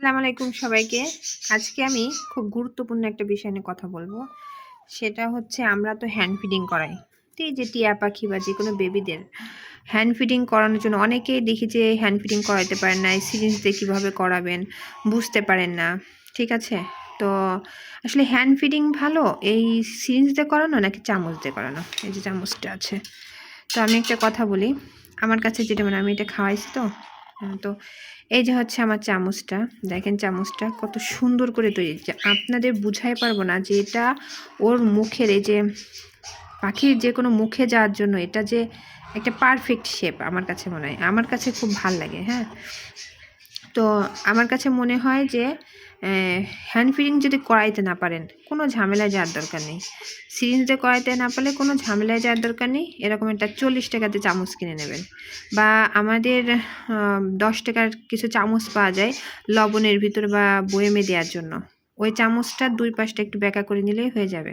আসসালামু আলাইকুম সবাইকে। আজকে আমি খুব গুরুত্বপূর্ণ একটা বিষয় নিয়ে কথা বলব। সেটা হচ্ছে আমরা তো হ্যান্ড ফিডিং করাই। তো এই যে টিয়া পাখি বা যে কোনো বেবিদের হ্যান্ড ফিডিং করানোর জন্য অনেকেই দেখি যে হ্যান্ড ফিডিং করাইতে পারেন না এই সিরিঞ্জ দিয়ে কীভাবে করাবেন বুঝতে পারেন না। ঠিক আছে? তো আসলে হ্যান্ড ফিডিং ভালো এই সিরিঞ্জ দিয়ে করানো নাকি চামচ দিয়ে করানো? এই যে চামচটা আছে। তো আমি একটা কথা বলি। আমার কাছে যেটা মানে আমি এটা খাওয়াইছি তো। তো এই যে হচ্ছে আমার চামচটা, দেখেন চামচটা কত সুন্দর করে তৈরি। যে আপনাদের বুঝাই পারব না যে এটা ওর মুখের এই যে পাখির যে কোনো মুখে যাওয়ার জন্য এটা যে একটা পারফেক্ট শেপ আমার কাছে মনে হয়। আমার কাছে খুব ভালো লাগে হ্যাঁ। তো আমার কাছে মনে হয় যে হ্যান্ড ফিডিং যদি করাইতে না পারেন, কোনো ঝামেলায় যাওয়ার দরকার নেই। সিরিঞ্জ দিয়ে করাইতে না পারলে কোনো ঝামেলায় যাওয়ার দরকার নেই, এরকম একটা চল্লিশ টাকাতে চামচ কিনে নেবেন। বা আমাদের দশ টাকার কিছু চামচ পাওয়া যায় লবণের ভিতর বা বয়েমে দেওয়ার জন্য। ওই চামচটা দুই পাশটা একটু ব্যাকা করে নিলেই হয়ে যাবে।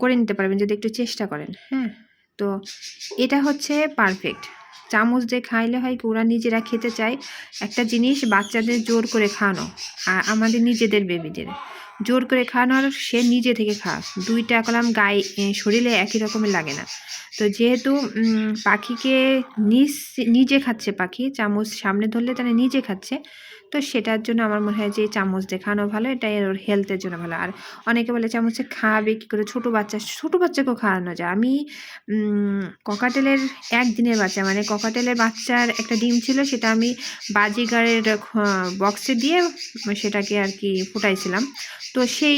করে নিতে পারবেন যদি একটু চেষ্টা করেন হ্যাঁ? তো এটা হচ্ছে পারফেক্ট চামচ দিয়ে খাইলে হয় কি, ওরা নিজেরা খেতে চায়। একটা জিনিস বাচ্চাদের জোর করে খাওয়ানো, আর আমাদের নিজেদের বেবিদের জোর করে খাওয়ানোর সে নিজে থেকে খা দুইটা কলাম গায়ে শরীরে একই রকমের লাগে না। তো যেহেতু পাখিকে নিজ নিজে খাচ্ছে পাখি, চামচ সামনে ধরলে তারা নিজে খাচ্ছে তো সেটার জন্য আমার মনে হয় যে চামচ দেখানো ভালো এটা ওর হেলথের জন্য ভালো। আর অনেকে বলে চামচে খাওয়াবে কী করে? ছোটো বাচ্চা, ছোটো বাচ্চাকেও খাওয়ানো যায়। আমি ককাটেলের একদিনের বাচ্চা মানে ককাটেলের বাচ্চার একটা ডিম ছিল, সেটা আমি বাজিগারের বক্সে দিয়ে সেটাকে আর কি ফুটাইছিলাম। তো সেই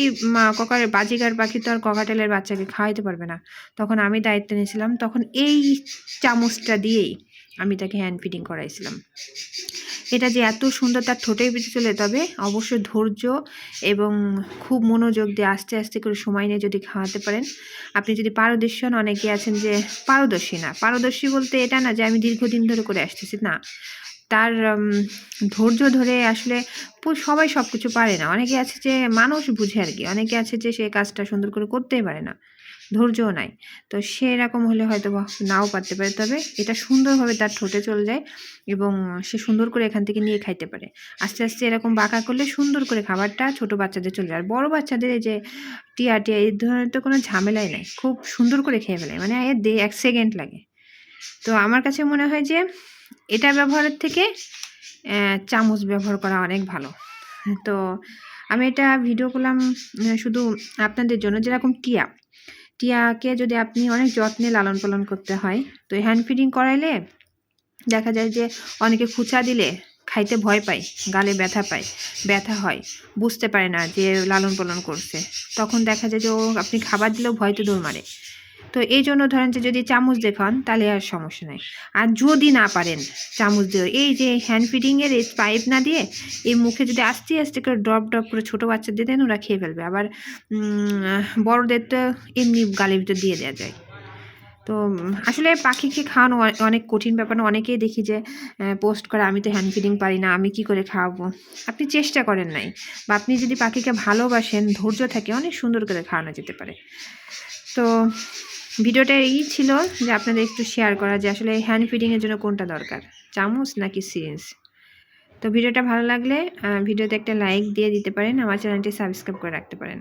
ককার বাজিগার পাখি তো আর ককাটেলের বাচ্চাকে খাওয়াইতে পারবে না। তখন আমি দায়িত্ব নিয়েছিলাম, তখন এই চামচটা দিয়েই আমি তাকে হ্যান্ড ফিডিং করাইছিলাম। এটা যে এত সুন্দর তার ঠোঁটের পিছু চলে তবে অবশ্যই ধৈর্য এবং খুব মনোযোগ দিয়ে আস্তে আস্তে করে সময় নিয়ে যদি খাওয়াতে পারেন। আপনি যদি পারদর্শী হন অনেকে আছেন যে পারদর্শী না। পারদর্শী বলতে এটা না যে আমি দীর্ঘদিন ধরে করে আসতেছি, না। তার ধৈর্য ধরে আসলে সবাই সব কিছু পারে না। অনেকে আছে যে মানুষ বুঝে আর কি। অনেকে আছে যে সে কাজটা সুন্দর করে করতেই পারে না। ধৈর্যও নাই। তো সেরকম হলে হয়তো নাও পারতে পারে। তবে এটা সুন্দরভাবে তার ঠোঁটে চলে যায় এবং সে সুন্দর করে এখান থেকে নিয়ে খাইতে পারে। আস্তে আস্তে এরকম বাঁকা করলে সুন্দর করে খাবারটা ছোট বাচ্চাদের চলে যায়। আর বড়ো বাচ্চাদের যে টিয়া টিয়া, এই ধরনের তো কোনো ঝামেলাই নাই। খুব সুন্দর করে খেয়ে ফেলে। মানে এর দে, এক সেকেন্ড লাগে। তো আমার কাছে মনে হয় যে এটা ব্যবহারের থেকে চামচ ব্যবহার করা অনেক ভালো। তো আমি এটা ভিডিও করলাম শুধু আপনাদের জন্য। যেরকম টিয়া টিয়াকে যদি আপনি অনেক যত্নে লালন পালন করতে হয়, তো হ্যান্ড ফিডিং করাইলে দেখা যায় যে অনেকে খুচা দিলে খাইতে ভয় পায়, গালে ব্যথা পায়, ব্যথা হয়, বুঝতে পারে না যে লালন পালন করছে। তখন দেখা যায় যে ও আপনি খাবার দিলেও ভয় তো দৌড় মারে। তো এই জন্য ধরেন যে যদি চামচ দেখান তাহলে আর সমস্যা নেই। আর যদি না পারেন চামচ দিয়ে এই যে হ্যান্ড ফিডিংয়ের এই পাইপ না দিয়ে এই মুখে যদি আস্তে আস্তে করে ড্রপ ড্রপ করে ছোটো বাচ্চাদের দেন, ওরা খেয়ে ফেলবে। আবার বড়দের তো এমনি গালের ভিতর দিয়ে দেওয়া যায়। তো, আসলে পাখিকে খাওয়ানো অনেক কঠিন ব্যাপার না। অনেকেই দেখি যে পোস্ট করে, আমি তো হ্যান্ড ফিডিং পারি না, আমি কি করে খাওয়াবো? আপনি চেষ্টা করেন নাই। বা আপনি যদি পাখিকে ভালোবাসেন, ধৈর্য থাকে, অনেক সুন্দর করে খাওয়ানো যেতে পারে। তো ভিডিওটা এই ছিল যে আপনাদের একটু শেয়ার করা যে আসলে হ্যান্ড ফিডিংয়ের জন্য কোনটা দরকার, চামচ নাকি সিরিঞ্জ তো ভিডিওটা ভালো লাগলে ভিডিওতে একটা লাইক দিয়ে দিতে পারেন, আমার চ্যানেলটি সাবস্ক্রাইব করে রাখতে পারেন।